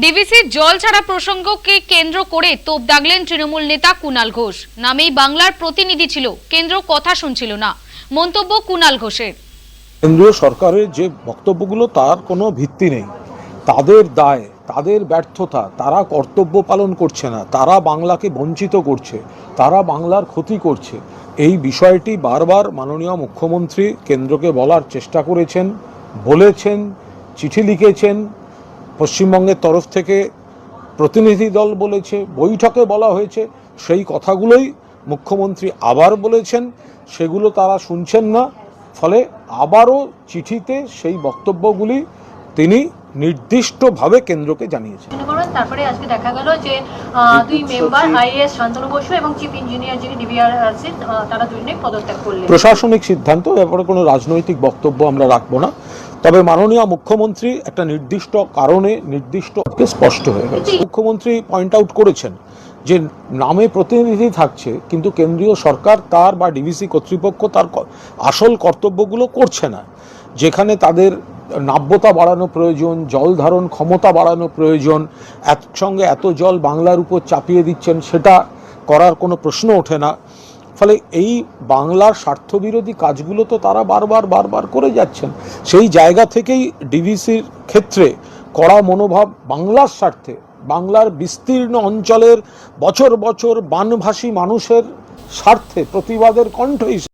ডিভিসির জল ছাড়া প্রসঙ্গকে কেন্দ্র করে তোপ দাগলেন তৃণমূল নেতা কুনাল ঘোষ। নামেই বাংলার প্রতিনিধি ছিল, কেন্দ্র কথা শুনছিল না। মন্তব্য কুনাল ঘোষের। কেন্দ্রীয় সরকারের যে বক্তব্যগুলো, তার কোনো ভিত্তি নেই। তাদের দায়, তাদের ব্যর্থতা, তারা কর্তব্য পালন করছে না, তারা বাংলাকে বঞ্চিত করছে, তারা বাংলার ক্ষতি করছে। এই বিষয়টি বারবার মাননীয় মুখ্যমন্ত্রী কেন্দ্রকে বলার চেষ্টা করেছেন, বলেছেন, চিঠি লিখেছেন পশ্চিমবঙ্গের তরফ থেকে প্রতিনিধি দল বলেছে বৈঠকে বলা হয়েছে সেই কথাগুলোই মুখ্যমন্ত্রী আবার বলেছেন সেগুলো তারা শুনছেন না। ফলে আবারও চিঠিতে সেই বক্তব্যগুলি তিনি নির্দিষ্টভাবে কেন্দ্রকে জানিয়েছেন। তারপরে আজকে দেখা গেল যে দুই মেম্বার আইএস শান্তনু বসু এবং চিফ ইঞ্জিনিয়ার যিনি ডিবিআরসি তারা দুজনেই পদত্যাগ করলেন। প্রশাসনিক সিদ্ধান্ত ব্যাপারে কোনো রাজনৈতিক বক্তব্য আমরা রাখব না। তবে মাননীয় মুখ্যমন্ত্রী একটা নির্দিষ্ট কারণে নির্দিষ্ট স্পষ্ট হয়ে গেছে। মুখ্যমন্ত্রী পয়েন্ট আউট করেছেন যে নামে প্রতিনিধি থাকছে কিন্তু কেন্দ্রীয় সরকার তার বা ডিভিসি কর্তৃপক্ষ তার আসল কর্তব্যগুলো করছে না। যেখানে তাদের নাব্যতা বাড়ানো প্রয়োজন জল ধারণ ক্ষমতা বাড়ানো প্রয়োজন একসঙ্গে এত জল বাংলার উপর চাপিয়ে দিচ্ছেন সেটা করার কোনো প্রশ্ন ওঠে না। ফলে এই বাংলার স্বার্থবিরোধী কাজগুলো তো তারা বারবার বারবার করে যাচ্ছেন। সেই জায়গা থেকেই ডিভিসির ক্ষেত্রে কড়া মনোভাব বাংলার স্বার্থে, বাংলার বিস্তীর্ণ অঞ্চলের বছর বছর বানভাসী মানুষের স্বার্থে প্রতিবাদের কণ্ঠ হিসেবে